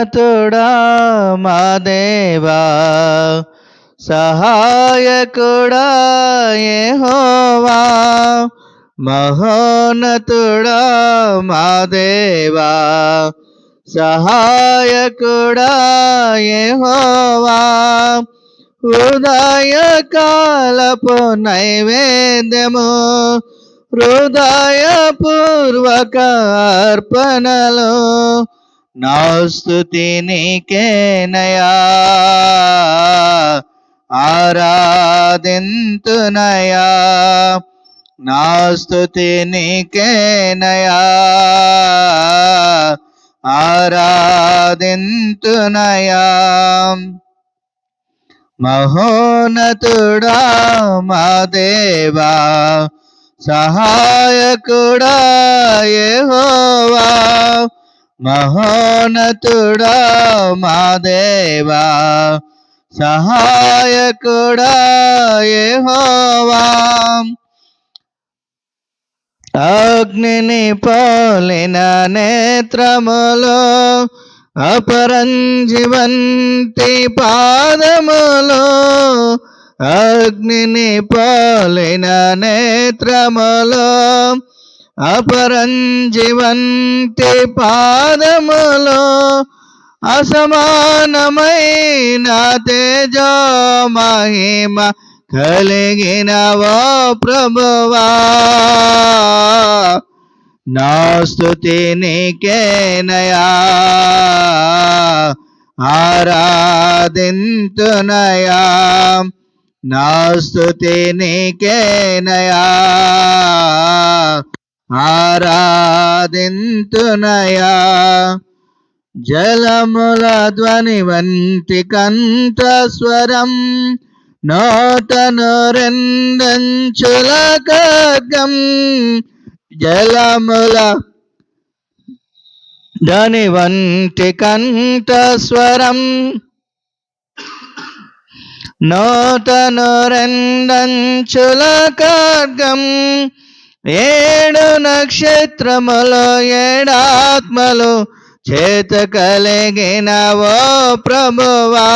మహోన్నతుడా మా దేవా సహాయకుడా యెహోవా మహోన్నతుడా మా దేవా సహాయకుడా యెహోవా. హృదయ కాలపు నైవేద్యము హృదయపూర్వక అర్పణలో నా స్థుతి నీకేనయా ఆరాధింతునయా నా స్థుతి నీకేనయా ఆరాధింతునయా మహోనతుడా మా దేవా సహాయకుడా ఏ హోవా మహోనతుడా మా దేవా సహాయకుడా యెహోవా. అగ్నిని పోలిన నేత్రములో అపరంజివంతి పాదములో అగ్నిని పోలిన నేత్రములో అపరంజివంతి పాదములో అసమానమైన తేజో మహిమ కలిగిన ఓ ప్రభువా. నా స్థుతి నీకేనయా ఆరాధింతునయా. నా స్థుతి నీకేనయా ఆరాధింతునయా. జలముల ధ్వని వంటి కంఠస్వరం నోటను రెండంచుల ఖడ్గం జలముల ధ్వని వంటి కంఠస్వరం నోటను రెండంచుల ఖడ్గం ఏడు నక్షత్రములు ఏడాత్మలు చేత కలిగినవో ప్రభువా.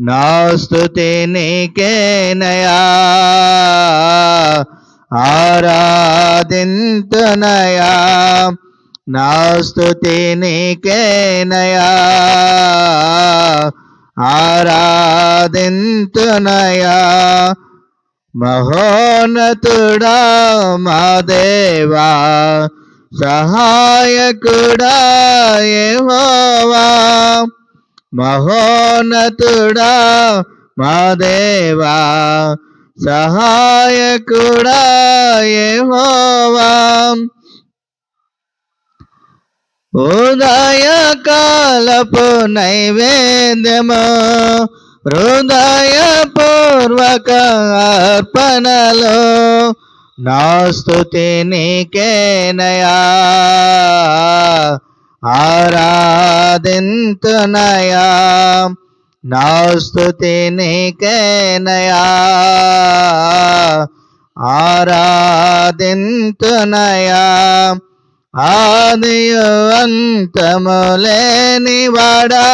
నా స్థుతి నీకేనయా ఆరాధింతునయా. నా స్థుతి నీకేనయా ఆరాధింతునయా. మహోనతుడా మా దేవా సహాయకుడా యెహోవా. మహోనతుడా మా దేవా సహాయకుడా యెహోవా. ఉదయ కాలపు నైవేద్యము హృదయ పూర్వక అర్పణలు నా స్థుతి నీకేనయా? ఆరాధింతునయా? నా స్థుతి నీకేనయా? ఆరాధింతునయా? ఆదియు అంతము లేనివాడా?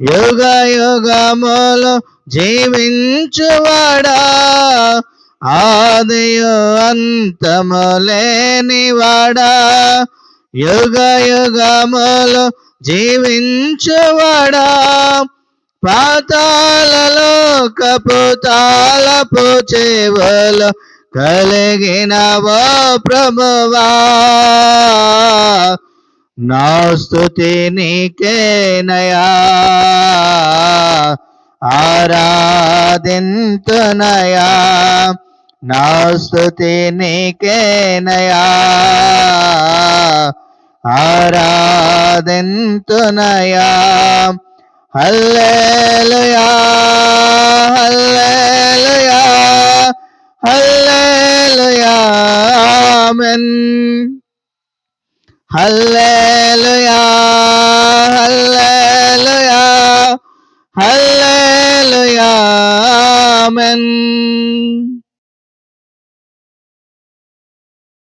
యుగ యుగములు జీవించువాడా? ఆదియు అంతము లేనివాడా? యుగ యుగములు జీవించువాడా? పాతాలలో కపుతాలపు చెవులు కలిగిన ప్రభువా? నా స్థుతి నీకేనయా ఆరాధింతునయా నా స్థుతి నీకేనయా ఆరాధింతునయా హల్లెలూయా హల్లెలూయా హల్లెలూయా ఆమేన్. హల్లెలూయా హల్లెలూయా